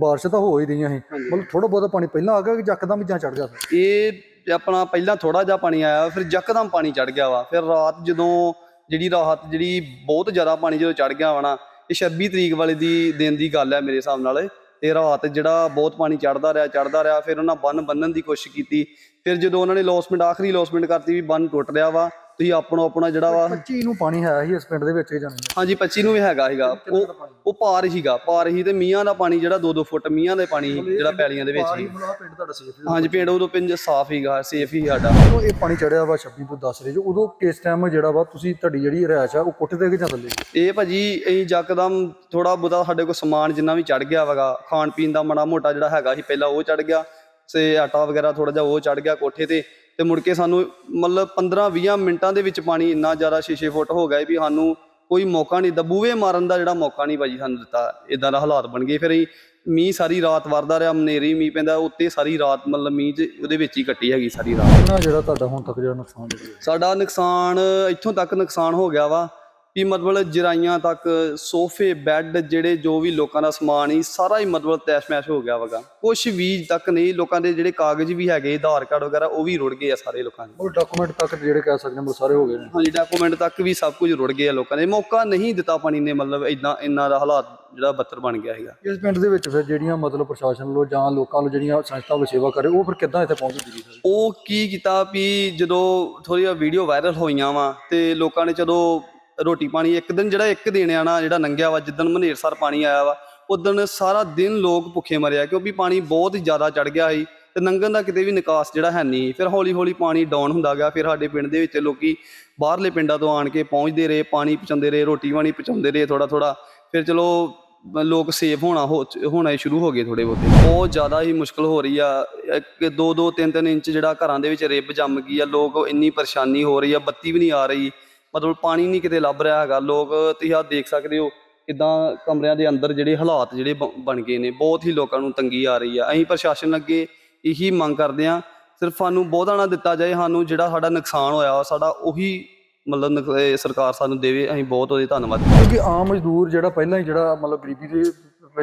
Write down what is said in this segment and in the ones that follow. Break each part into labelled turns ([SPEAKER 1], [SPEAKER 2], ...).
[SPEAKER 1] ਬਾਰਿਸ਼ ਤਾਂ ਹੋ ਹੀ ਰਹੀਆਂ ਸੀ। ਮਤਲਬ ਥੋੜਾ ਬਹੁਤਾ ਪਾਣੀ ਪਹਿਲਾਂ ਆ ਗਿਆ ਕਿ ਯਕਦਮ ਹੀ ਜਾਂ ਚੜ ਗਿਆ?
[SPEAKER 2] ਇਹ ਆਪਣਾ ਪਹਿਲਾਂ ਥੋੜਾ ਜਿਹਾ ਪਾਣੀ ਆਇਆ ਫਿਰ ਯਕਦਮ ਪਾਣੀ ਚੜ ਗਿਆ ਵਾ। ਫਿਰ ਰਾਤ ਜਦੋਂ ਜਿਹੜੀ ਰਾਤ ਜਿਹੜੀ ਬਹੁਤ ਜ਼ਿਆਦਾ ਪਾਣੀ ਜਦੋਂ ਚੜ ਗਿਆ ਵਾ ਨਾ ਇਹ 26 ਤਰੀਕ ਵਾਲੇ ਦੀ ਦਿਨ ਦੀ ਗੱਲ ਹੈ ਮੇਰੇ ਹਿਸਾਬ ਨਾਲ। ਤੇ ਰਾਤ ਜਿਹੜਾ ਬਹੁਤ ਪਾਣੀ ਚੜਦਾ ਰਿਹਾ ਚੜਦਾ ਰਿਹਾ ਫਿਰ ਉਹਨਾਂ ਬੰਨ ਬੰਨਣ ਦੀ ਕੋਸ਼ਿਸ਼ ਕੀਤੀ। ਫਿਰ ਜਦੋਂ ਉਹਨਾਂ ਨੇ ਲੌਸਮੈਂਟ ਆਖਰੀ ਲੌਸਮੈਂਟ ਕਰਤੀ ਵੀ ਬੰਨ ਟੁੱਟ ਰਿਹਾ ਵਾ। ਤੁਸੀਂ ਆਪਣੋ ਆਪਣਾ ਜਿਹੜਾ ਵਾ
[SPEAKER 1] 25 ਨੂੰ ਪਾਣੀ ਹੈ ਹੀ ਇਸ ਪਿੰਡ ਦੇ ਵਿੱਚ ਹੀ ਜਾਣੀ
[SPEAKER 2] ਹਾਂਜੀ 25 ਨੂੰ ਵੀ ਹੈਗਾ ਸੀਗਾ। ਉਹ ਉਹ ਪਾਰ ਸੀਗਾ। ਪਾਰ ਹੀ ਤੇ ਮੀਆਂ ਦਾ ਪਾਣੀ ਜਿਹੜਾ 2-2 ਫੁੱਟ ਮੀਆਂ ਦੇ ਪਾਣੀ ਜਿਹੜਾ ਪੈਲੀਆਂ ਦੇ ਵਿੱਚ ਸੀ
[SPEAKER 1] ਮਤਲਬ ਆਹ ਪਿੰਡ ਤੁਹਾਡਾ ਸੇਫ
[SPEAKER 2] ਹਾਂਜੀ ਪਿੰਡ ਉਦੋਂ ਪਿੰਡ ਸਾਫ਼ ਹੀਗਾ ਸੇਫ ਹੀ ਸਾਡਾ।
[SPEAKER 1] ਜਦੋਂ ਇਹ ਪਾਣੀ ਚੜਿਆ ਵਾ 26 ਤੋਂ 10 ਰਹੇ ਜੋ ਉਦੋਂ ਕਿਸ ਟਾਈਮ ਜਿਹੜਾ ਵਾ ਤੁਸੀਂ ਤੁਹਾਡੀ ਜਿਹੜੀ ਰਿਹਾਇਸ਼ ਆ ਉਹ ਕੋਠੇ ਤੇ ਕਿ ਜਾਂ ਥੱਲੇ?
[SPEAKER 2] ਇਹ ਭਾਜੀ ਅਸੀਂ ਯਕਦਮ ਥੋੜਾ ਬਹੁਤਾ ਸਾਡੇ ਕੋਲ ਸਮਾਨ ਜਿੰਨਾ ਵੀ ਚੜ ਗਿਆ ਵਗਾ ਖਾਣ ਪੀਣ ਦਾ ਮਾੜਾ ਮੋਟਾ ਜਿਹੜਾ ਹੈਗਾ ਸੀ ਪਹਿਲਾਂ ਉਹ ਚੜ ਗਿਆ। ਤੇ ਆਟਾ ਵਗੈਰਾ ਥੋੜਾ ਜਿਹਾ ਉਹ ਚੜ ਗਿਆ ਕੋਠੇ ਤੇ। ਤੇ ਮੁੜ ਕੇ ਸਾਨੂੰ ਮਤਲਬ 15-20 ਮਿੰਟਾਂ ਦੇ ਵਿੱਚ ਪਾਣੀ ਇੰਨਾ ਜ਼ਿਆਦਾ 6-6 ਫੁੱਟ ਹੋ ਗਿਆ ਵੀ ਸਾਨੂੰ ਕੋਈ ਮੌਕਾ ਨਹੀਂ ਦਬੂਵੇ ਮਾਰਨ ਦਾ ਜਿਹੜਾ ਮੌਕਾ ਨਹੀਂ ਭਾਜੀ ਸਾਨੂੰ ਦਿੱਤਾ। ਇਦਾਂ ਦਾ ਹਾਲਾਤ ਬਣ ਗਏ ਫਿਰ ਅਸੀਂ ਮੀਂਹ ਸਾਰੀ ਰਾਤ ਵਰਦਾ ਰਿਹਾ ਮਨੇਰੀ ਮੀਂਹ ਪੈਂਦਾ ਉੱਤੇ ਸਾਰੀ ਰਾਤ ਮਤਲਬ ਮੀਂਹ 'ਚ ਉਹਦੇ ਵਿੱਚ ਹੀ ਕੱਟੀ ਹੈਗੀ ਸਾਰੀ ਰਾਤ।
[SPEAKER 1] ਜਿਹੜਾ ਤੁਹਾਡਾ ਹੁਣ ਤੱਕ ਜਿਹੜਾ ਨੁਕਸਾਨ
[SPEAKER 2] ਸਾਡਾ ਨੁਕਸਾਨ ਇੱਥੋਂ ਤੱਕ ਨੁਕਸਾਨ ਹੋ ਗਿਆ ਵਾ। ਵੀ ਮਤਲਬ ਜਰਾਈਆਂ ਤੱਕ ਸੋਫੇ ਬੈੱਡ ਜਿਹੜੇ ਜੋ ਵੀ ਲੋਕਾਂ ਦਾ ਸਮਾਨ ਸੀ ਸਾਰਾ ਹੀ ਮਤਲਬ ਤੈਸ਼ ਮੈਸ਼ ਹੋ ਗਿਆ ਵਗਾ। ਕੁਝ ਵੀ ਤੱਕ ਨਹੀਂ ਲੋਕਾਂ ਦੇ ਜਿਹੜੇ ਕਾਗਜ਼ ਵੀ ਹੈਗੇ ਆਧਾਰ ਕਾਰਡ ਵਗੈਰਾ ਉਹ ਵੀ ਰੁੜ ਗਏ ਆ ਸਾਰੇ ਲੋਕਾਂ ਦੇ।
[SPEAKER 1] ਉਹ ਡਾਕੂਮੈਂਟ ਤੱਕ ਜਿਹੜੇ ਕਹਿ ਸਕਦੇ ਹਾਂ ਸਾਰੇ ਹੋ ਗਏ ਨੇ।
[SPEAKER 2] ਹਾਂਜੀ ਡਾਕੂਮੈਂਟ ਤੱਕ ਵੀ ਸਭ ਕੁਝ ਰੁੜ ਗਏ ਆ ਲੋਕਾਂ ਦੇ। ਮੌਕਾ ਨਹੀਂ ਦਿੱਤਾ ਪਾਣੀ ਨੇ ਮਤਲਬ ਇਦਾਂ ਇੰਨਾ ਦਾ ਹਾਲਾਤ ਜਿਹੜਾ ਬੱਤਰ ਬਣ ਗਿਆ ਹੈਗਾ
[SPEAKER 1] ਇਸ ਪਿੰਡ ਦੇ ਵਿੱਚ ਫਿਰ ਜਿਹੜੀਆਂ ਮਤਲਬ ਪ੍ਰਸ਼ਾਸਨ ਵੱਲੋਂ ਜਾਂ ਲੋਕਾਂ ਵੱਲੋਂ ਜਿਹੜੀਆਂ ਸੰਸਥਾ ਵੱਲੋਂ ਸੇਵਾ ਕਰੇ ਉਹ ਫਿਰ ਕਿੱਦਾਂ ਇੱਥੇ ਪਹੁੰਚਦੀ ਜੀ ਸਰ
[SPEAKER 2] ਉਹ ਕੀ ਕੀਤਾ ਵੀ ਜਦੋਂ ਥੋੜ੍ਹੀਆਂ ਵੀਡੀਓ ਵਾਇਰਲ ਹੋਈਆਂ ਵਾ ਤੇ ਲੋਕਾਂ ਨੇ ਜਦੋਂ ਰੋਟੀ ਪਾਣੀ, ਇੱਕ ਦਿਨ ਜਿਹੜਾ ਇੱਕ ਦਿਨ ਆ ਨਾ, ਜਿਹੜਾ ਲੰਘਿਆ ਵਾ, ਜਿੱਦਣ ਮਨੇਰਸਰ ਪਾਣੀ ਆਇਆ ਵਾ ਉਦੋਂ ਸਾਰਾ ਦਿਨ ਲੋਕ ਭੁੱਖੇ ਮਰਿਆ, ਕਿਉਂਕਿ ਪਾਣੀ ਬਹੁਤ ਹੀ ਜ਼ਿਆਦਾ ਚੜ ਗਿਆ ਸੀ ਤੇ ਲੰਘਣ ਦਾ ਕਿਤੇ ਵੀ ਨਿਕਾਸ ਜਿਹੜਾ ਹੈ ਨਹੀਂ। ਫਿਰ ਹੌਲੀ ਹੌਲੀ ਪਾਣੀ ਡਾਊਨ ਹੁੰਦਾ ਗਿਆ, ਫਿਰ ਸਾਡੇ ਪਿੰਡ ਦੇ ਵਿੱਚ ਲੋਕੀ ਬਾਹਰਲੇ ਪਿੰਡਾਂ ਤੋਂ ਆਣ ਕੇ ਪਹੁੰਚਦੇ ਰਹੇ, ਪਾਣੀ ਪਹੁੰਚਾਉਂਦੇ ਰਹੇ, ਰੋਟੀ ਪਾਣੀ ਪਹੁੰਚਾਉਂਦੇ ਰਹੇ ਥੋੜਾ ਥੋੜਾ ਫਿਰ ਚਲੋ ਲੋਕ ਸੇਫ ਹੋਣਾ ਹੋ, ਹੋਣਾ ਸ਼ੁਰੂ ਹੋ ਗਏ ਥੋੜੇ ਬਹੁਤੇ। ਬਹੁਤ ਜ਼ਿਆਦਾ ਹੀ ਮੁਸ਼ਕਲ ਹੋ ਰਹੀ ਆ, ਇੱਕ ਦੋ ਦੋ ਤਿੰਨ ਤਿੰਨ ਇੰਚ ਜਿਹੜਾ ਘਰਾਂ ਦੇ ਵਿੱਚ ਰਿੱਬ ਜੰਮ ਗਈ ਆ, ਲੋਕ ਇੰਨੀ ਪਰੇਸ਼ਾਨੀ ਹੋ ਰਹੀ ਆ, ਬੱਤੀ ਵੀ ਨਹੀਂ ਆ ਰਹੀ। ਮਤਲਬ ਪਾਣੀ ਨਹੀਂ ਕਿਤੇ ਲੱਭ ਰਿਹਾ ਹੈਗਾ। ਲੋਕ ਤੁਸੀਂ ਆ ਦੇਖ ਸਕਦੇ ਹੋ ਕਿਦਾਂ ਕਮਰਿਆਂ ਦੇ ਅੰਦਰ ਜਿਹੜੇ ਹਾਲਾਤ ਜਿਹੜੇ ਬ- ਬਣ ਗਏ ਨੇ। ਬਹੁਤ ਹੀ ਲੋਕਾਂ ਨੂੰ ਤੰਗੀ ਆ ਰਹੀ ਆ। ਅਸੀਂ ਪ੍ਰਸ਼ਾਸਨ ਅੱਗੇ ਇਹੀ ਮੰਗ ਕਰਦੇ ਆ ਸਿਰਫ ਸਾਨੂੰ ਬਹੁਤਾ ਨਾ ਦਿੱਤਾ ਜਾਏ ਸਾਨੂੰ ਜਿਹੜਾ ਸਾਡਾ ਨੁਕਸਾਨ ਹੋਇਆ ਸਾਡਾ ਉਹੀ ਮਤਲਬ ਨੁਕ- ਇਹ ਸਰਕਾਰ ਸਾਨੂੰ ਦੇਵੇ। ਅਸੀਂ ਬਹੁਤ ਉਹਦੇ ਧੰਨਵਾਦ
[SPEAKER 1] ਕਿਉਂਕਿ ਆਮ ਮਜ਼ਦੂਰ ਜਿਹੜਾ ਪਹਿਲਾਂ ਹੀ ਜਿਹੜਾ ਮਤਲਬ ਗਰੀਬੀ ਦੇ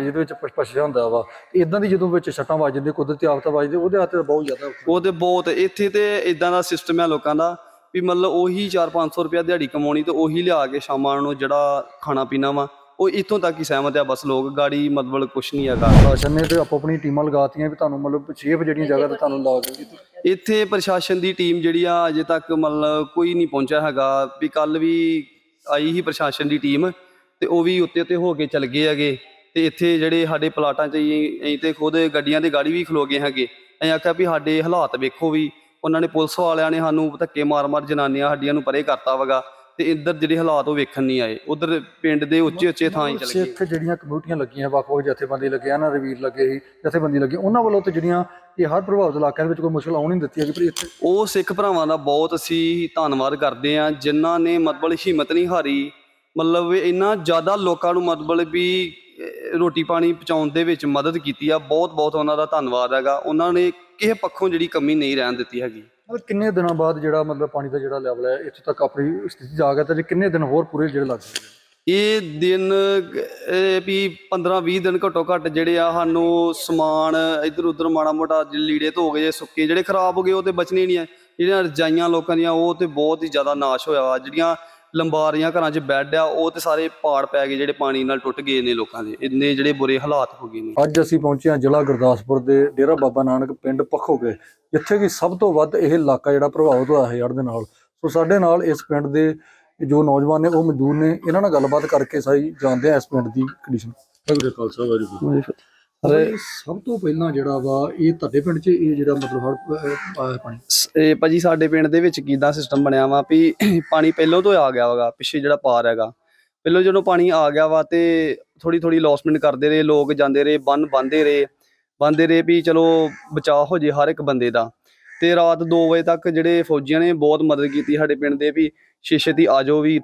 [SPEAKER 1] ਜਿਹਦੇ ਵਿੱਚ ਪਛ ਪਛਿਆ ਹੁੰਦਾ ਵਾ ਇਦਾਂ ਦੀ ਜਦੋਂ ਵਿੱਚ ਛੱਟਾਂ ਵੱਜ ਜਾਂਦੇ ਕੁਦਰਤੀ ਆਫਤ ਵੱਜਦੇ ਉਹਦੇ ਹੱਥ ਬਹੁਤ ਜ਼ਿਆਦਾ ਔਖਾ।
[SPEAKER 2] ਉਹ ਤੇ ਬਹੁਤ ਇੱਥੇ ਤੇ ਇਦਾਂ ਦਾ ਸਿਸਟਮ ਹੈ ਲੋਕਾਂ ਦਾ। ਵੀ ਮਤਲਬ ਉਹੀ 4-500 ਰੁਪਇਆ ਦਿਹਾੜੀ ਕਮਾਉਣੀ ਤੇ ਉਹੀ ਲਿਆ ਕੇ ਸ਼ਾਮਾਂ ਨੂੰ ਜਿਹੜਾ ਖਾਣਾ ਪੀਣਾ ਵਾ ਉਹ ਇੱਥੋਂ ਤੱਕ ਹੀ ਸਹਿਮਤ ਆ ਬਸ ਲੋਕ ਗਾੜੀ ਮਤਲਬ ਕੁਛ ਨਹੀਂ ਹੈਗਾ
[SPEAKER 1] ਪ੍ਰਸ਼ਾਸਨ ਨੇ ਤੇ ਆਪੋ ਆਪਣੀ ਟੀਮਾਂ ਲਗਾਤੀਆਂ ਵੀ ਤੁਹਾਨੂੰ ਮਤਲਬ ਸੇਫ ਜਿਹੜੀਆਂ ਜਗ੍ਹਾ ਤੇ ਤੁਹਾਨੂੰ ਲਾ ਕੇ
[SPEAKER 2] ਇੱਥੇ ਪ੍ਰਸ਼ਾਸਨ ਦੀ ਟੀਮ ਜਿਹੜੀ ਆ ਅਜੇ ਤੱਕ ਮਤਲਬ ਕੋਈ ਨਹੀਂ ਪਹੁੰਚਿਆ ਹੈਗਾ ਵੀ ਕੱਲ ਵੀ ਆਈ ਹੀ ਪ੍ਰਸ਼ਾਸਨ ਦੀ ਟੀਮ ਤੇ ਉਹ ਵੀ ਉੱਤੇ ਉੱਤੇ ਹੋ ਕੇ ਚਲ ਗਏ ਹੈਗੇ ਤੇ ਇੱਥੇ ਜਿਹੜੇ ਸਾਡੇ ਪਲਾਟਾਂ 'ਚ ਅਸੀਂ ਤੇ ਖੁਦ ਗੱਡੀਆਂ ਦੇ ਗਾੜੀ ਵੀ ਖਲੋ ਗਏ ਹੈਗੇ। ਅਸੀਂ ਆਖਿਆ ਵੀ ਸਾਡੇ ਹਾਲਾਤ ਵੇਖੋ ਵੀ ਉਹਨਾਂ ਨੇ ਪੁਲਿਸ ਵਾਲਿਆਂ ਨੇ ਸਾਨੂੰ ਧੱਕੇ ਮਾਰ-ਮਾਰ ਜਨਾਨੀਆਂ ਸਾਡੀਆਂ ਨੂੰ ਪਰੇ ਕਰਤਾ ਵਗਾ ਤੇ ਇੱਧਰ ਜਿਹੜੇ ਹਾਲਾਤ ਉਹ ਵੇਖਣ ਨਹੀਂ ਆਏ। ਉਧਰ ਪਿੰਡ ਦੇ ਉੱਚੇ ਉੱਚੇ ਥਾਂ ਹੀ ਚਲ ਗਏ।
[SPEAKER 1] ਸਿੱਖ ਜਿਹੜੀਆਂ ਕਮਿਊਨਿਟੀਆਂ ਲੱਗੀਆਂ ਵੱਖ-ਵੱਖ ਜਥੇਬੰਦੀ ਲੱਗੇ ਨਾ ਰਵੀਰ ਲੱਗੇ ਸੀ ਜਥੇਬੰਦੀ ਲੱਗੀ ਉਹਨਾਂ ਵੱਲੋਂ ਤੇ ਜਿਹੜੀਆਂ ਇਹ ਹਰ ਪ੍ਰਭਾਵਿਤ ਇਲਾਕਿਆਂ ਦੇ ਵਿੱਚ ਕੋਈ ਮੁਸ਼ਕਲ ਆਉਣ ਨਹੀਂ ਦਿੱਤੀ ਹੈਗੀ ਪਰ ਇੱਥੇ।
[SPEAKER 2] ਉਹ ਸਿੱਖ ਭਰਾਵਾਂ ਦਾ ਬਹੁਤ ਅਸੀਂ ਧੰਨਵਾਦ ਕਰਦੇ ਆ ਜਿਨ੍ਹਾਂ ਨੇ ਮਤਲਬ ਹਿੰਮਤ ਨਹੀਂ ਹਾਰੀ। ਮਤਲਬ ਇੰਨਾ ਜ਼ਿਆਦਾ ਲੋਕਾਂ ਨੂੰ ਮਤਲਬ ਵੀ ਰੋਟੀ ਪਾਣੀ ਪਹੁੰਚਾਉਣ ਦੇ ਵਿੱਚ ਮਦਦ ਕੀਤੀ ਆ ਬਹੁਤ ਬਹੁਤ ਉਹਨਾਂ ਦਾ ਧੰਨਵਾਦ ਹੈਗਾ। ਉਹਨਾਂ ਨੇ ਕਿਸੇ ਪੱਖੋਂ ਜਿਹੜੀ ਕਮੀ ਨਹੀਂ ਰਹਿਣ ਦਿੱਤੀ ਹੈਗੀ।
[SPEAKER 1] ਮਤਲਬ ਕਿੰਨੇ ਦਿਨਾਂ ਬਾਅਦ ਜਿਹੜਾ ਮਤਲਬ ਪਾਣੀ ਦਾ ਜਿਹੜਾ ਲੈਵਲ ਹੈ ਇੱਥੇ ਤੱਕ ਆਪਣੀ ਸਥਿਤੀ ਆ ਗਿਆ ਤੇ ਜੇ ਕਿੰਨੇ ਦਿਨ ਹੋਰ ਪੂਰੇ ਜਿਹੜੇ ਲੱਗ ਸਕਦੇ
[SPEAKER 2] ਇਹ ਦਿਨ ਇਹ ਵੀ 15-20 ਦਿਨ ਘੱਟੋ ਘੱਟ ਜਿਹੜੇ ਆ ਸਾਨੂੰ ਸਮਾਨ ਇੱਧਰ ਉੱਧਰ ਮਾੜਾ ਮੋਟਾ ਲੀੜੇ ਧੋ ਗਏ ਸੁੱਕੇ ਜਿਹੜੇ ਖਰਾਬ ਹੋ ਗਏ ਉਹ ਤੇ ਬਚਣੇ ਨਹੀਂ ਆ। ਜਿਹੜੀਆਂ ਰਜਾਈਆਂ ਲੋਕਾਂ ਦੀਆਂ ਉਹ ਤੇ ਬਹੁਤ ਹੀ ਜ਼ਿਆਦਾ ਨਾਸ਼ ਹੋਇਆ ਵਾ। ਜਿਹੜੀਆਂ ਲੰਬਾਰੀਆਂ ਘਰਾਂ 'ਚ ਬੈੱਡ ਆ ਉਹ ਤੇ ਸਾਰੇ ਪਾੜ ਪੈ ਗਏ ਜਿਹੜੇ ਪਾਣੀ ਨਾਲ ਟੁੱਟ ਗਏ ਨੇ ਲੋਕਾਂ ਦੇ। ਇੰਨੇ ਜਿਹੜੇ ਬੁਰੇ ਹਾਲਾਤ ਹੋ ਗਏ ਨੇ।
[SPEAKER 1] ਅੱਜ ਅਸੀਂ ਪਹੁੰਚੇ ਹਾਂ ਜ਼ਿਲ੍ਹਾ ਗੁਰਦਾਸਪੁਰ ਦੇ ਡੇਰਾ ਬਾਬਾ ਨਾਨਕ ਪਿੰਡ ਪੱਖੋਗੇ ਜਿੱਥੇ ਕਿ ਸਭ ਤੋਂ ਵੱਧ ਇਹ ਇਲਾਕਾ ਜਿਹੜਾ ਪ੍ਰਭਾਵਿਤ ਹੋਇਆ ਹੈ ਹੜ੍ਹ ਦੇ ਨਾਲ। ਸੋ ਸਾਡੇ ਨਾਲ ਇਸ ਪਿੰਡ ਦੇ ਜੋ ਨੌਜਵਾਨ ਨੇ ਉਹ ਮਜ਼ਦੂਰ ਨੇ ਇਹਨਾਂ ਨਾਲ ਗੱਲਬਾਤ ਕਰਕੇ ਸਾਈ ਜਾਣਦੇ ਆ ਇਸ ਪਿੰਡ ਦੀ ਕੰਡੀਸ਼ਨ ਸਤਿ ਖਾਲਸਾ ਵਾਹਿਗੁਰੂ ਸਭ ਤੋਂ ਪਹਿਲਾਂ ਜਿਹੜਾ ਵਾ ਇਹ ਤੁਹਾਡੇ ਪਿੰਡ 'ਚ ਇਹ ਜਿਹੜਾ ਮਤਲਬ ਹੜ੍ਹ ਆਇਆ ਪਾਣੀ?
[SPEAKER 2] ਇਹ ਭਾਜੀ ਸਾਡੇ ਪਿੰਡ ਦੇ ਵਿੱਚ ਕਿਦਾਂ ਸਿਸਟਮ ਬਣਿਆ ਵਾ ਵੀ ਪਾਣੀ ਪਹਿਲਾਂ ਤੋਂ ਆ ਗਿਆ ਵਗਾ ਪਿੱਛੇ ਜਿਹੜਾ ਪਾਰ ਹੈਗਾ। ਪਹਿਲਾਂ ਜਦੋਂ ਪਾਣੀ ਆ ਗਿਆ ਵਾ ਤੇ ਥੋੜੀ ਥੋੜੀ ਲੌਸਮੈਂਟ ਕਰਦੇ ਰਹੇ ਲੋਕ ਜਾਂਦੇ ਰਹੇ ਬੰਨ ਬੰਦੇ ਰਹੇ। ਬੰਦੇ ਰਹੇ ਵੀ ਚਲੋ ਬਚਾਅ ਹੋ ਜੇ ਹਰ ਇੱਕ ਬੰਦੇ ਦਾ। ਤੇ ਰਾਤ 2 ਵਜੇ ਤੱਕ ਜਿਹੜੇ ਫੌਜੀਆਂ ਨੇ ਬਹੁਤ ਮਦਦ ਕੀਤੀ ਸਾਡੇ ਪਿੰਡ ਦੇ ਵੀ ਸ਼ੀਸ਼ੇ ਦੀ ਆਜੋ ਵੀ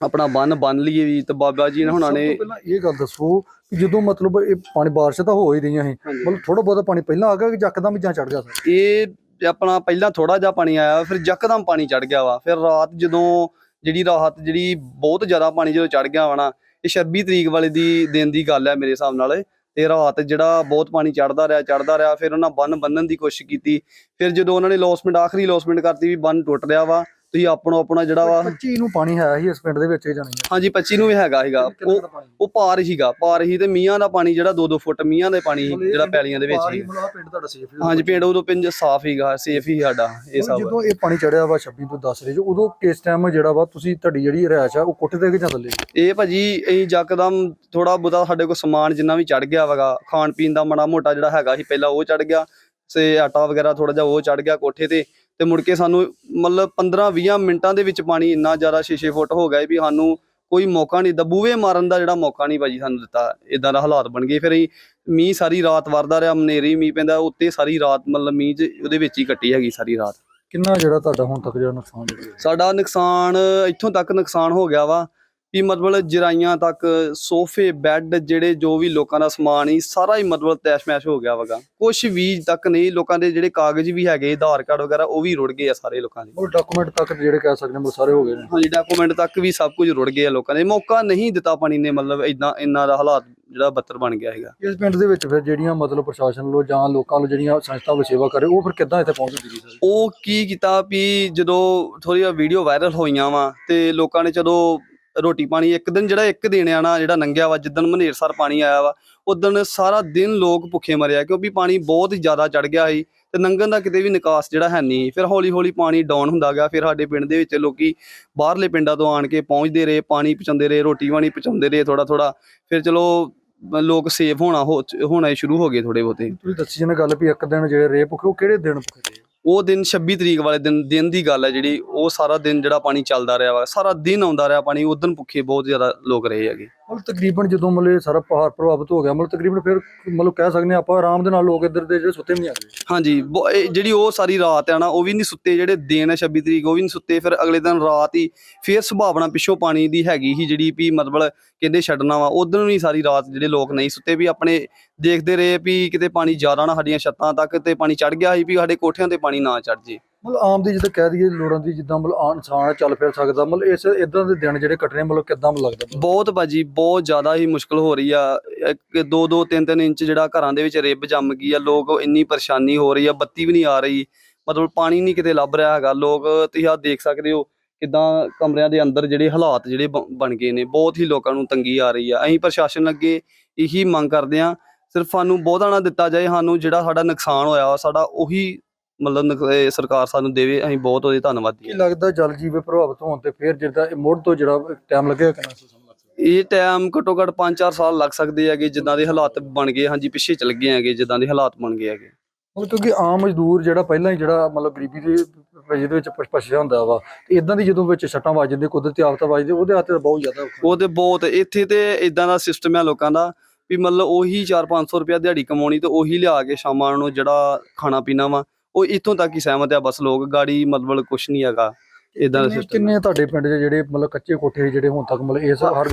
[SPEAKER 2] ਆਪਣਾ ਬੰਨ ਬੰਨ ਲਈਏ ਵੀ। ਤੇ ਬਾਬਾ ਜੀ ਨੇ ਹੁਣਾਂ ਨੇ
[SPEAKER 1] ਤੋਂ ਪਹਿਲਾਂ ਇਹ ਗੱਲ ਦੱਸੋ ਕਿ ਜਦੋਂ ਮਤਲਬ ਇਹ ਪਾਣੀ ਬਾਰਿਸ਼ ਤਾਂ ਹੋ ਹੀ ਰਹੀਆਂ ਸੀ। ਮਤਲਬ ਥੋੜਾ ਬਹੁਤਾ ਪਾਣੀ ਪਹਿਲਾਂ ਆ ਗਿਆ ਕਿ ਹੀ ਜਾਂ ਚੜ ਗਿਆ ਸੀ?
[SPEAKER 2] ਇਹ ਆਪਣਾ ਪਹਿਲਾਂ ਥੋੜਾ ਜਿਹਾ ਪਾਣੀ ਆਇਆ, ਫਿਰ ਯਕਦਮ ਪਾਣੀ ਚੜ ਗਿਆ ਵਾ। ਫਿਰ ਰਾਤ ਜਦੋਂ ਜਿਹੜੀ ਰਾਤ ਜਿਹੜੀ ਬਹੁਤ ਜ਼ਿਆਦਾ ਪਾਣੀ ਜਦੋਂ ਚੜ ਗਿਆ ਵਾ ਨਾ, ਇਹ 26 ਤਰੀਕ ਵਾਲੇ ਦੀ ਦਿਨ ਦੀ ਗੱਲ ਹੈ ਮੇਰੇ ਹਿਸਾਬ ਨਾਲ। ਤੇ ਰਾਤ ਜਿਹੜਾ ਬਹੁਤ ਪਾਣੀ ਚੜਦਾ ਰਿਹਾ ਚੜਦਾ ਰਿਹਾ, ਫਿਰ ਉਹਨਾਂ ਬੰਨ ਬੰਨਣ ਦੀ ਕੋਸ਼ਿਸ਼ ਕੀਤੀ। ਫਿਰ ਜਦੋਂ ਉਹਨਾਂ ਨੇ ਲੌਸਮੈਂਟ ਆਖਰੀ ਲੌਸਮੈਂਟ ਕਰਤੀ ਵੀ ਬੰਨ ਟੁੱਟ ਰਿਹਾ ਵਾ ਤੁਸੀਂ ਆਪਣਾ ਆਪਣਾ ਜਿਹੜਾ ਵਾ
[SPEAKER 1] 25 ਨੂੰ ਪਾਣੀ ਹੈ ਹੀ ਇਸ ਪਿੰਡ ਦੇ ਵਿੱਚ ਇਹ ਜਾਣੀ ਹੈ।
[SPEAKER 2] ਹਾਂਜੀ 25 ਨੂੰ ਵੀ ਹੈਗਾ ਸੀਗਾ। ਉਹ ਉਹ ਪਾਰ ਹੀਗਾ ਪਾਰ ਹੀ ਤੇ ਮੀਆਂ ਦਾ ਪਾਣੀ ਜਿਹੜਾ 2-2 ਫੁੱਟ ਮੀਆਂ ਦੇ ਪਾਣੀ ਜਿਹੜਾ ਪੈਲੀਆਂ ਦੇ ਵਿੱਚ
[SPEAKER 1] ਪਿੰਡ ਤੁਹਾਡਾ ਸੇਫ
[SPEAKER 2] ਹਾਂਜੀ ਪਿੰਡ ਉਦੋਂ ਪਿੰਡ ਸਾਫ਼ ਹੀਗਾ ਸੇਫ ਹੀ ਸਾਡਾ ਇਹ ਸਭ।
[SPEAKER 1] ਜਦੋਂ ਇਹ ਪਾਣੀ ਚੜਿਆ ਵਾ 26 ਤੋਂ 10 ਰਹੇ ਜੋ ਉਦੋਂ ਕਿਸ ਟਾਈਮ ਜਿਹੜਾ ਵਾ ਤੁਸੀਂ ਤੁਹਾਡੀ ਜਿਹੜੀ ਰਿਹਾਇਸ਼ ਆ ਉਹ ਕੋਠੇ ਤੇ ਕਿ ਜਾਂ ਥੱਲੇ?
[SPEAKER 2] ਇਹ ਭਾਜੀ ਅਸੀਂ ਜੱਕਦਮ ਥੋੜਾ ਬਹੁਤਾ ਸਾਡੇ ਕੋਲ ਸਮਾਨ ਜਿੰਨਾ ਵੀ ਚੜ ਗਿਆ ਵਗਾ ਖਾਣ ਪੀਣ ਦਾ ਮਾੜਾ ਮੋਟਾ ਜਿਹੜਾ ਹੈਗਾ ਸੀ ਪਹਿਲਾਂ ਉਹ ਚੜ ਗਿਆ। ਸੇ ਆਟਾ ਵਗੈਰਾ ਥੋੜਾ ਜਿਹਾ ਉਹ ਚੜ ਗਿਆ ਕੋਠੇ ਤੇ। ਤੇ ਮੁੜ ਕੇ ਸਾਨੂੰ ਮਤਲਬ 15-20 ਮਿੰਟਾਂ ਦੇ ਵਿੱਚ ਪਾਣੀ ਇੰਨਾ ਜ਼ਿਆਦਾ 6-6 ਫੁੱਟ ਹੋ ਗਿਆ ਵੀ ਸਾਨੂੰ ਕੋਈ ਮੌਕਾ ਨਹੀਂ ਦਬੂਵੇ ਮਾਰਨ ਦਾ ਜਿਹੜਾ ਮੌਕਾ ਨਹੀਂ ਭਾਜੀ ਸਾਨੂੰ ਦਿੱਤਾ ਇਦਾਂ ਦਾ ਹਾਲਾਤ ਬਣ ਗਏ। ਫਿਰ ਅਸੀਂ ਮੀਂਹ ਸਾਰੀ ਰਾਤ ਵਰਦਾ ਰਿਹਾ ਮਨੇਰੀ ਮੀਂਹ ਪੈਂਦਾ ਉੱਤੇ ਸਾਰੀ ਰਾਤ ਮਤਲਬ ਮੀਂਹ 'ਚ ਉਹਦੇ ਵਿੱਚ ਹੀ ਕੱਟੀ ਹੈਗੀ ਸਾਰੀ ਰਾਤ।
[SPEAKER 1] ਕਿੰਨਾ ਜਿਹੜਾ ਤੁਹਾਡਾ ਹੁਣ ਤੱਕ ਜਿਹੜਾ ਨੁਕਸਾਨ ਜਿਹੜਾ?
[SPEAKER 2] ਸਾਡਾ ਨੁਕਸਾਨ ਇੱਥੋਂ ਤੱਕ ਨੁਕਸਾਨ ਹੋ ਗਿਆ ਵਾ। ਵੀ ਮਤਲਬ ਜਰਾਈਆਂ ਤੱਕ ਸੋਫੇ ਬੈੱਡ ਜਿਹੜੇ ਜੋ ਵੀ ਲੋਕਾਂ ਦਾ ਸਮਾਨ ਹੀ ਸਾਰਾ ਹੀ ਮਤਲਬ ਤੈਸ਼-ਮੈਸ਼ ਹੋ ਗਿਆ ਵਗਾ। ਕੁਝ ਵੀ ਤੱਕ ਨਹੀਂ ਲੋਕਾਂ ਦੇ ਜਿਹੜੇ ਕਾਗਜ਼ ਵੀ ਹੈਗੇ ਆਧਾਰ ਕਾਰਡ ਵਗੈਰਾ ਉਹ ਵੀ ਰੁੜ ਗਏ ਆ ਸਾਰੇ ਲੋਕਾਂ ਦੇ।
[SPEAKER 1] ਉਹ ਡਾਕੂਮੈਂਟ ਤੱਕ ਜਿਹੜੇ ਕਹਿ ਸਕਦੇ ਹਾਂ ਸਾਰੇ ਹੋ ਗਏ ਨੇ।
[SPEAKER 2] ਹਾਂਜੀ ਡਾਕੂਮੈਂਟ ਤੱਕ ਵੀ ਸਭ ਕੁਝ ਰੁੜ ਗਏ ਆ ਲੋਕਾਂ ਦੇ। ਮੌਕਾ ਨਹੀਂ ਦਿੱਤਾ ਪਾਣੀ ਨੇ ਮਤਲਬ ਇਦਾਂ ਇੰਨਾ ਦਾ ਹਾਲਾਤ ਜਿਹੜਾ ਬੱਤਰ ਬਣ ਗਿਆ ਹੈਗਾ।
[SPEAKER 1] ਇਸ ਪਿੰਡ ਦੇ ਵਿੱਚ ਫਿਰ ਜਿਹੜੀਆਂ ਮਤਲਬ ਪ੍ਰਸ਼ਾਸਨ ਵੱਲੋਂ ਜਾਂ ਲੋਕਾਂ ਵੱਲੋਂ ਜਿਹੜੀਆਂ ਸੰਸਥਾ ਵੱਲੋਂ ਸੇਵਾ ਕਰੇ ਉਹ ਫਿਰ ਕਿੱਦਾਂ ਇੱਥੇ ਪਹੁੰਚਦੀ ਸਰ
[SPEAKER 2] ਉਹ ਕੀ ਕੀਤਾ ਵੀ ਜਦੋਂ ਥੋੜ੍ਹੀਆਂ ਵੀਡੀਓ ਵਾਇਰਲ ਹੋਈਆਂ ਵਾ ਤੇ ਲੋਕਾਂ ਨੇ ਜਦੋਂ ਰੋਟੀ ਪਾਣੀ ਇੱਕ ਦਿਨ ਜਿਹੜਾ ਇੱਕ ਦਿਨ ਆ ਨਾ ਜਿਹੜਾ ਲੰਘਿਆ ਵਾ, ਜਿੱਦਣ ਮਨੇਰਸਰ ਪਾਣੀ ਆਇਆ ਵਾ ਉਦੋਂ ਸਾਰਾ ਦਿਨ ਲੋਕ ਭੁੱਖੇ ਮਰਿਆ, ਕਿਉਂਕਿ ਪਾਣੀ ਬਹੁਤ ਹੀ ਜ਼ਿਆਦਾ ਚੜ ਗਿਆ ਸੀ ਤੇ ਨੰਗਣ ਦਾ ਕਿਤੇ ਵੀ ਨਿਕਾਸ ਜਿਹੜਾ ਹੈ ਨਹੀਂ ਫਿਰ ਹੌਲੀ ਹੌਲੀ ਪਾਣੀ ਡਾਊਨ ਹੁੰਦਾ ਗਿਆ, ਫਿਰ ਸਾਡੇ ਪਿੰਡ ਦੇ ਵਿੱਚ ਲੋਕੀ ਬਾਹਰਲੇ ਪਿੰਡਾਂ ਤੋਂ ਆਣ ਕੇ ਪਹੁੰਚਦੇ ਰਹੇ, ਪਾਣੀ ਪਹੁੰਚਾਉਂਦੇ ਰਹੇ, ਰੋਟੀ ਪਾਣੀ ਪਹੁੰਚਾਉਂਦੇ ਰਹੇ ਥੋੜਾ ਥੋੜਾ ਫਿਰ ਚਲੋ ਲੋਕ ਸੇਫ ਹੋਣਾ ਹੋ, ਹੋਣਾ ਸ਼ੁਰੂ ਹੋ ਗਏ ਥੋੜੇ ਬਹੁਤੇ।
[SPEAKER 1] ਤੁਸੀਂ ਦੱਸੀ ਜਨੇ ਗੱਲ ਵੀ ਇੱਕ ਦਿਨ ਜਿਹੜੇ ਰੇ ਉਹ ਕਿਹੜੇ ਦਿਨ ਭੁੱਖੇ ਰਹੇ?
[SPEAKER 2] ਉਹ ਦਿਨ 26 ਤਰੀਕ ਵਾਲੇ ਦਿਨ ਦਿਨ ਦੀ ਗੱਲ ਹੈ ਜਿਹੜੀ, ਉਹ ਸਾਰਾ ਦਿਨ ਜਿਹੜਾ ਪਾਣੀ ਚੱਲਦਾ ਰਿਹਾ ਵਾ, ਸਾਰਾ ਦਿਨ ਆਉਂਦਾ ਰਿਹਾ ਪਾਣੀ ਉਦੋਂ ਭੁੱਖੇ ਬਹੁਤ ਜ਼ਿਆਦਾ ਲੋਕ ਰਹੇ ਹੈਗੇ।
[SPEAKER 1] ਮਤਲਬ ਤਕਰੀਬਨ ਜਦੋਂ ਮਤਲਬ ਇਹ ਸਾਰਾ ਪਹਾੜ ਪ੍ਰਭਾਵਿਤ ਹੋ ਗਿਆ, ਮਤਲਬ ਤਕਰੀਬਨ ਫਿਰ ਮਤਲਬ ਕਹਿ ਸਕਦੇ ਹਾਂ ਆਪਾਂ ਆਰਾਮ ਦੇ ਨਾਲ ਲੋਕ ਇੱਧਰ ਦੇ ਜਿਹੜੇ ਸੁੱਤੇ ਵੀ ਨਹੀਂ ਆ ਗਏ
[SPEAKER 2] ਹਾਂਜੀ ਬਹੁ- ਇਹ ਜਿਹੜੀ ਉਹ ਸਾਰੀ ਰਾਤ ਆ ਨਾ, ਉਹ ਵੀ ਨਹੀਂ ਸੁੱਤੇ, ਜਿਹੜੇ ਦਿਨ ਹੈ 26 ਤਰੀਕ, ਉਹ ਵੀ ਨਹੀਂ ਸੁੱਤੇ, ਫਿਰ ਅਗਲੇ ਦਿਨ ਰਾਤ ਹੀ ਫਿਰ ਸੰਭਾਵਨਾ ਪਿੱਛੋਂ ਪਾਣੀ ਦੀ ਹੈਗੀ ਸੀ ਜਿਹੜੀ ਵੀ ਮਤਲਬ ਕਹਿੰਦੇ ਛੱਡਣਾ ਵਾ ਉਦੋਂ ਵੀ ਸਾਰੀ ਰਾਤ ਜਿਹੜੇ ਲੋਕ ਨਹੀਂ ਸੁੱਤੇ, ਵੀ ਆਪਣੇ ਦੇਖਦੇ ਰਹੇ ਵੀ ਕਿਤੇ ਪਾਣੀ ਜ਼ਿਆਦਾ ਨਾ, ਸਾਡੀਆਂ ਛੱਤਾਂ ਤੱਕ ਤੇ ਪਾਣੀ ਚੜ ਗਿਆ ਸੀ ਵੀ ਸਾਡੇ ਕੋਠਿਆਂ ਤੇ ਪਾਣੀ ਨਾ ਚੜ ਜੇ।
[SPEAKER 1] ਮਤਲਬ ਆਮ ਦੀ ਜਿੱਦਾਂ ਕਹਿ ਦਈਏ ਲੋੜਾਂ ਦੀ ਜਿੱਦਾਂ ਮਤਲਬ ਆਮ ਇਨਸਾਨ ਚੱਲ ਫਿਰ ਸਕਦਾ, ਮਤਲਬ ਇਸ ਇਦਾਂ ਦੇ ਦਿਨ ਜਿਹੜੇ ਕੱਟਣੇ, ਮਤਲਬ ਕਿੱਦਾਂ ਲੱਗਦਾ?
[SPEAKER 2] ਬਹੁਤ ਭਾਜੀ, ਬਹੁਤ ਜ਼ਿਆਦਾ ਹੀ ਮੁਸ਼ਕਲ ਹੋ ਰਹੀ ਆ। ਇੱਕ, ਦੋ ਦੋ, ਤਿੰਨ ਤਿੰਨ ਇੰਚ ਜਿਹੜਾ ਘਰਾਂ ਦੇ ਵਿੱਚ ਰਿੱਬ ਜੰਮ ਗਈ ਆ, ਲੋਕ ਇੰਨੀ ਪਰੇਸ਼ਾਨੀ ਹੋ ਰਹੀ ਆ, ਬੱਤੀ ਵੀ ਨਹੀਂ ਆ ਰਹੀ। ਮਤਲਬ ਪਾਣੀ ਨਹੀਂ ਕਿਤੇ ਲੱਭ ਰਿਹਾ ਹੈਗਾ। ਲੋਕ, ਤੁਸੀਂ ਆ ਦੇਖ ਸਕਦੇ ਹੋ ਕਿਦਾਂ ਕਮਰਿਆਂ ਦੇ ਅੰਦਰ ਜਿਹੜੇ ਹਾਲਾਤ ਜਿਹੜੇ ਬ- ਬਣ ਗਏ ਨੇ। ਬਹੁਤ ਹੀ ਲੋਕਾਂ ਨੂੰ ਤੰਗੀ ਆ ਰਹੀ ਆ। ਅਸੀਂ ਪ੍ਰਸ਼ਾਸਨ ਅੱਗੇ ਇਹੀ ਮੰਗ ਕਰਦੇ ਆ ਸਿਰਫ ਸਾਨੂੰ ਬਹੁਤਾ ਨਾ ਦਿੱਤਾ ਜਾਏ, ਸਾਨੂੰ ਜਿਹੜਾ ਸਾਡਾ ਨੁਕਸਾਨ ਹੋਇਆ, ਸਾਡਾ ਉਹੀ ਮਤਲਬ ਨੁਕ- ਇਹ ਸਰਕਾਰ ਸਾਨੂੰ ਦੇਵੇ ਅਸੀਂ ਬਹੁਤ ਉਹਦੇ ਧੰਨਵਾਦੀ
[SPEAKER 1] ਕੀ
[SPEAKER 2] ਹਾਂ
[SPEAKER 1] ਲੱਗਦਾ ਜਲ ਜੀਵੇ ਪ੍ਰਭਾਵਿਤ ਹੋਣ ਤੇ ਫਿਰ ਜਿਹੜਾ ਇਹ ਮੁੜ ਤੋਂ ਜਿਹੜਾ ਟਾਈਮ ਲੱਗੇਗਾ ਕਿੰਨਾ ਸਮਾਂ
[SPEAKER 2] ਇਹ ਟਾਈਮ ਘੱਟੋ ਘੱਟ 5-4 ਸਾਲ ਲੱਗ ਸਕਦੇ ਹੈਗੇ ਜਿੱਦਾਂ ਦੇ ਹਾਲਾਤ ਬਣ ਗਏ ਹਾਂਜੀ ਪਿੱਛੇ ਚਲ ਗਏ ਹੈਗੇ ਜਿੱਦਾਂ ਦੇ ਹਾਲਾਤ ਬਣ ਗਏ ਹੈਗੇ।
[SPEAKER 1] ਮਤਲਬ ਕਿਉਂਕਿ ਆਮ ਮਜ਼ਦੂਰ ਜਿਹੜਾ ਪਹਿਲਾਂ ਹੀ ਜਿਹੜਾ ਮਤਲਬ ਗਰੀਬੀ ਦੇ ਜਿਹਦੇ ਵਿੱਚ ਪਛ- ਪਛਿਆ ਹੁੰਦਾ ਵਾ ਤੇ ਇਦਾਂ ਦੀ ਜਦੋਂ ਵਿੱਚ ਛੱਟਾਂ ਵੱਜ ਜਾਂਦੇ ਕੁਦਰਤੀ ਆਫਤਾਂ ਵੱਜਦੇ ਉਹਦੇ ਹੱਥ ਤੇ ਬਹੁਤ ਜ਼ਿਆਦਾ ਔਖਾ।
[SPEAKER 2] ਉਹ ਤੇ ਬਹੁਤ ਇੱਥੇ ਤੇ ਇਦਾਂ ਦਾ ਸਿਸਟਮ ਹੈ ਲੋਕਾਂ ਦਾ ਵੀ ਮਤਲਬ ਉਹੀ 4-500 ਰੁਪਇਆ ਦਿਹਾੜੀ ਕਮਾਉਣੀ ਤੇ ਉਹੀ ਲਿਆ ਕੇ ਸ਼ਾਮਾਂ ਨੂੰ ਜਿਹੜਾ ਖਾਣਾ ਪੀਣਾ ਵਾ ਉਹ ਇੱਥੋਂ ਤੱਕ ਹੀ ਸਹਿਮਤ ਆ ਬਸ ਲੋਕ ਗਾੜੀ ਮਤਲਬ ਕੁਝ ਨਹੀਂ ਹੈਗਾ ਇਦਾਂ ਦਾ
[SPEAKER 1] ਕਿੰਨੇ-
[SPEAKER 2] ਸਿਸਟਮ
[SPEAKER 1] ਕਿੰਨੇ ਤੁਹਾਡੇ ਪਿੰਡ 'ਚ ਜਿਹੜੇ ਮਤਲਬ ਕੱਚੇ ਕੋਠੇ ਜਿਹੜੇ ਹੁਣ ਤੱਕ ਮਤਲਬ ਇਸ ਹਰ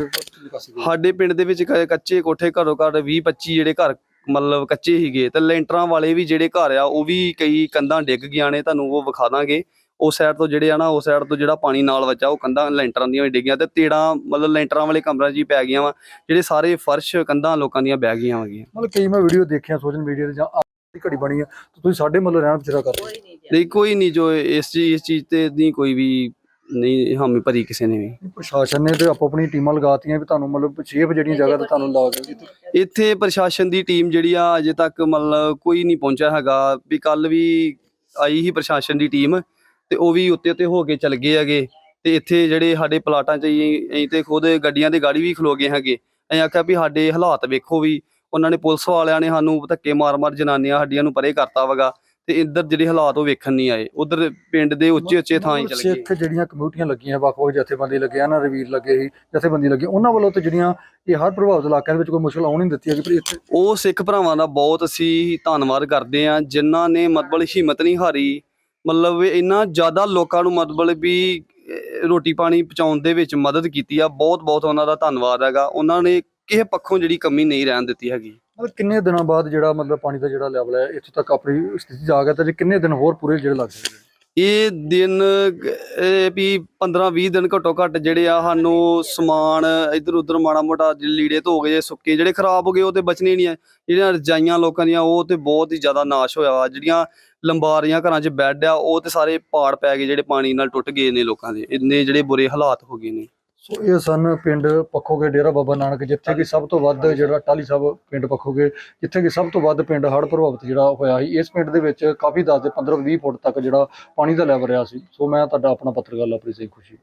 [SPEAKER 2] ਸਾਡੇ ਪਿੰਡ ਦੇ ਵਿੱਚ ਕ- ਕੱਚੇ ਕੋਠੇ ਘਰੋਂ ਘਰ 20-25 ਜਿਹੜੇ ਘਰ ਮਤਲਬ ਕੱਚੇ ਹੀਗੇ ਤੇ ਲੈਂਟਰਾਂ ਵਾਲੇ ਵੀ ਜਿਹੜੇ ਘਰ ਆ ਉਹ ਵੀ ਕਈ ਕੰਧਾਂ ਡਿੱਗ ਗਈਆਂ ਨੇ ਤੁਹਾਨੂੰ ਉਹ ਵਿਖਾ ਦਾਂਗੇ। ਉਸ ਸਾਈਡ ਤੋਂ ਜਿਹੜੇ ਆ ਨਾ ਉਸ ਸਾਈਡ ਤੋਂ ਜਿਹੜਾ ਪਾਣੀ ਨਾਲ ਵੱਜਾ ਉਹ ਕੰਧਾਂ ਲੈਂਟਰਾਂ ਦੀਆਂ ਵੀ ਡਿੱਗੀਆਂ ਤੇ ਤੇੜਾਂ ਮਤਲਬ ਲੈਂਟਰਾਂ ਵਾਲੇ ਕਮਰਿਆਂ 'ਚ ਹੀ ਪੈ ਗਈਆਂ ਵਾ ਜਿਹੜੇ ਸਾਰੇ ਫਰਸ਼ ਕੰਧਾਂ ਲੋਕਾਂ ਦੀਆਂ ਬਹਿ ਗਈਆਂ ਵਾਗੀਆਂ
[SPEAKER 1] ਮਤਲਬ ਕਈ ਮੈਂ ਵੀਡੀਓ ਦੇਖਿਆ ਸੋਸ਼ਲ ਮੀਡੀਆ ਤੇ ਜਾਂ ਦੀ ਘੜੀ ਬਣੀ ਆ ਤੇ ਤੁਸੀਂ ਸਾਡੇ ਮਤਲਬ ਰਹਿਣ ਬਸੇਰਾ ਕਰ ਰਹੇ ਹੋ।
[SPEAKER 2] ਨਹੀਂ ਕੋਈ ਨਹੀਂ ਜੋ ਇਸ ਚੀਜ਼ ਇਸ ਚੀਜ਼ ਤੇ ਨਹੀਂ ਕੋਈ ਵੀ ਨਹੀਂ ਹਾਮੀ ਭਰੀ ਕਿਸੇ ਨੇ ਵੀ।
[SPEAKER 1] ਪ੍ਰਸ਼ਾਸਨ ਨੇ ਤੇ ਆਪੋ ਆਪਣੀ ਟੀਮਾਂ ਲਗਾਤੀਆਂ ਵੀ ਤੁਹਾਨੂੰ ਮਤਲਬ ਸੇਫ ਜਿਹੜੀਆਂ ਜਗ੍ਹਾ ਤੇ ਤੁਹਾਨੂੰ ਲਾ ਕੇ
[SPEAKER 2] ਇੱਥੇ ਪ੍ਰਸ਼ਾਸਨ ਦੀ ਟੀਮ ਜਿਹੜੀ ਆ ਅਜੇ ਤੱਕ ਮਤਲਬ ਕੋਈ ਨਹੀਂ ਪਹੁੰਚਿਆ ਹੈਗਾ ਵੀ ਕੱਲ ਵੀ ਆਈ ਹੀ ਪ੍ਰਸ਼ਾਸਨ ਦੀ ਟੀਮ ਤੇ ਉਹ ਵੀ ਉੱਤੇ ਉੱਤੇ ਹੋ ਕੇ ਚਲ ਗਏ ਹੈਗੇ। ਤੇ ਇੱਥੇ ਜਿਹੜੇ ਸਾਡੇ ਪਲਾਟਾਂ 'ਚ ਅਸੀਂ ਅਸੀਂ ਤੇ ਖੁਦ ਗੱਡੀਆਂ ਦੇ ਗਾੜੀ ਵੀ ਖਲੋ ਗਏ ਹੈਗੇ। ਅਸੀਂ ਆਖਿਆ ਵੀ ਸਾਡੇ ਹਾਲਾਤ ਵੇਖੋ ਵੀ ਉਹਨਾਂ ਨੇ ਪੁਲਿਸ ਵਾਲਿਆਂ ਨੇ ਸਾਨੂੰ ਧੱਕੇ ਮਾਰ-ਮਾਰ ਜਨਾਨੀਆਂ ਸਾਡੀਆਂ ਨੂੰ ਪਰੇ ਕਰਤਾ ਵਗਾ ਤੇ ਇੱਧਰ ਜਿਹੜੇ ਹਾਲਾਤ ਉਹ ਵੇਖਣ ਨਹੀਂ ਆਏ। ਉਧਰ ਪਿੰਡ ਦੇ ਉੱਚੇ ਉੱਚੇ ਥਾਂ ਹੀ ਚਲ ਗਏ।
[SPEAKER 1] ਸਿੱਖ ਜਿਹੜੀਆਂ ਕਮਿਊਨਿਟੀਆਂ ਲੱਗੀਆਂ ਵੱਖ-ਵੱਖ ਜਥੇਬੰਦੀ ਲੱਗੇ ਆ ਨਾ ਰਵੀਰ ਲੱਗੇ ਸੀ ਜਥੇਬੰਦੀ ਲੱਗੇ। ਉਹਨਾਂ ਵੱਲੋਂ ਤੇ ਜਿਹੜੀਆਂ ਇਹ ਹਰ ਪ੍ਰਭਾਵਿਤ ਇਲਾਕਿਆਂ ਦੇ ਵਿੱਚ ਕੋਈ ਮੁਸ਼ਕਲ ਆਉਣ ਨਹੀਂ ਦਿੱਤੀ ਹੈਗੀ ਪਰ ਇੱਥੇ
[SPEAKER 2] ਉਹ ਸਿੱਖ ਭਰਾਵਾਂ ਦਾ ਬਹੁਤ ਅਸੀਂ ਧੰਨਵਾਦ ਕਰਦੇ ਆ ਜਿਨ੍ਹਾਂ ਨੇ ਮਤਲਬ ਹਿੰਮਤ ਨਹੀਂ ਹਾਰੀ। ਮਤਲਬ ਇੰਨਾ ਜ਼ਿਆਦਾ ਲੋਕਾਂ ਨੂੰ ਮਤਲਬ ਵੀ ਰੋਟੀ ਪਾਣੀ ਪਹੁੰਚਾਉਣ ਦੇ ਵਿੱਚ ਮਦਦ ਕੀਤੀ ਆ। ਬਹੁਤ ਬਹੁਤ ਉਹਨਾਂ ਦਾ ਧੰਨਵਾਦ ਹੈਗਾ। ਉਹਨਾਂ ਨੇ ਕਿਸੇ ਪੱਖੋਂ ਜਿਹੜੀ ਕਮੀ ਨਹੀਂ ਰਹਿਣ ਦਿੱਤੀ ਹੈਗੀ।
[SPEAKER 1] ਮਤਲਬ ਕਿੰਨੇ ਦਿਨਾਂ ਬਾਅਦ ਜਿਹੜਾ ਮਤਲਬ ਪਾਣੀ ਦਾ ਜਿਹੜਾ ਲੈਵਲ ਹੈ ਇੱਥੋਂ ਤੱਕ ਆਪਣੀ ਸਥਿਤੀ ਆ ਗਿਆ ਤੇ ਜੇ ਕਿੰਨੇ ਦਿਨ ਹੋਰ ਪੂਰੇ ਜਿਹੜੇ ਲੱਗ ਸਕਦੇ
[SPEAKER 2] ਇਹ ਦਿਨ ਇਹ ਵੀ 15 20 ਦਿਨ ਘੱਟੋ ਘੱਟ ਜਿਹੜੇ ਆ ਸਾਨੂੰ ਸਮਾਨ ਇੱਧਰ ਉੱਧਰ ਮਾੜਾ ਮੋਟਾ ਜਿਹੜੇ ਲੀੜੇ ਧੋ ਗਏ ਸੁੱਕੇ ਜਿਹੜੇ ਖਰਾਬ ਹੋ ਗਏ ਉਹ ਤੇ ਬਚਣੇ ਨਹੀਂ ਆ। ਜਿਹੜੀਆਂ ਰਜਾਈਆਂ ਲੋਕਾਂ ਦੀਆਂ ਉਹ ਤੇ ਬਹੁਤ ਹੀ ਜ਼ਿਆਦਾ ਨਾਸ਼ ਹੋਇਆ ਜਿਹੜੀਆਂ ਲੰਬਾਰੀਆਂ ਘਰਾਂ 'ਚ ਬੈੱਡ ਆ ਉਹ ਤੇ ਸਾਰੇ ਪਾੜ ਪੈ ਗਏ ਜਿਹੜੇ ਪਾਣੀ ਨਾਲ ਟੁੱਟ ਗਏ ਨੇ ਲੋਕਾਂ ਦੇ। ਇੰਨੇ ਜਿਹੜੇ ਬੁਰੇ ਹਾਲਾਤ ਹੋ ਗਏ ਨੇ।
[SPEAKER 1] ਸੋ ਇਹ ਸਨ ਪਿੰਡ ਪੱਖੋਗੇ ਡੇਰਾ ਬਾਬਾ ਨਾਨਕ, ਜਿੱਥੇ ਕਿ ਸਭ ਤੋਂ ਵੱਧ ਜਿਹੜਾ ਟਾਲੀ ਸਾਹਿਬ ਪਿੰਡ ਪੱਖੋਗੇ, ਜਿੱਥੇ ਕਿ ਸਭ ਤੋਂ ਵੱਧ ਪਿੰਡ ਹੜ੍ਹ ਪ੍ਰਭਾਵਿਤ ਜਿਹੜਾ ਹੋਇਆ ਸੀ, ਇਸ ਪਿੰਡ ਦੇ ਵਿੱਚ ਕਾਫੀ ਦੱਸਦੇ 15 20 ਫੁੱਟ ਤੱਕ ਜਿਹੜਾ ਪਾਣੀ ਦਾ ਲੈਵਲ ਰਿਹਾ ਸੀ। ਸੋ ਮੈਂ ਤੁਹਾਡਾ ਆਪਣਾ ਪੱਤਰਕਾਰ ਲਵਪ੍ਰੀਤ ਸਿੰਘ ਖੁਸ਼ੀ।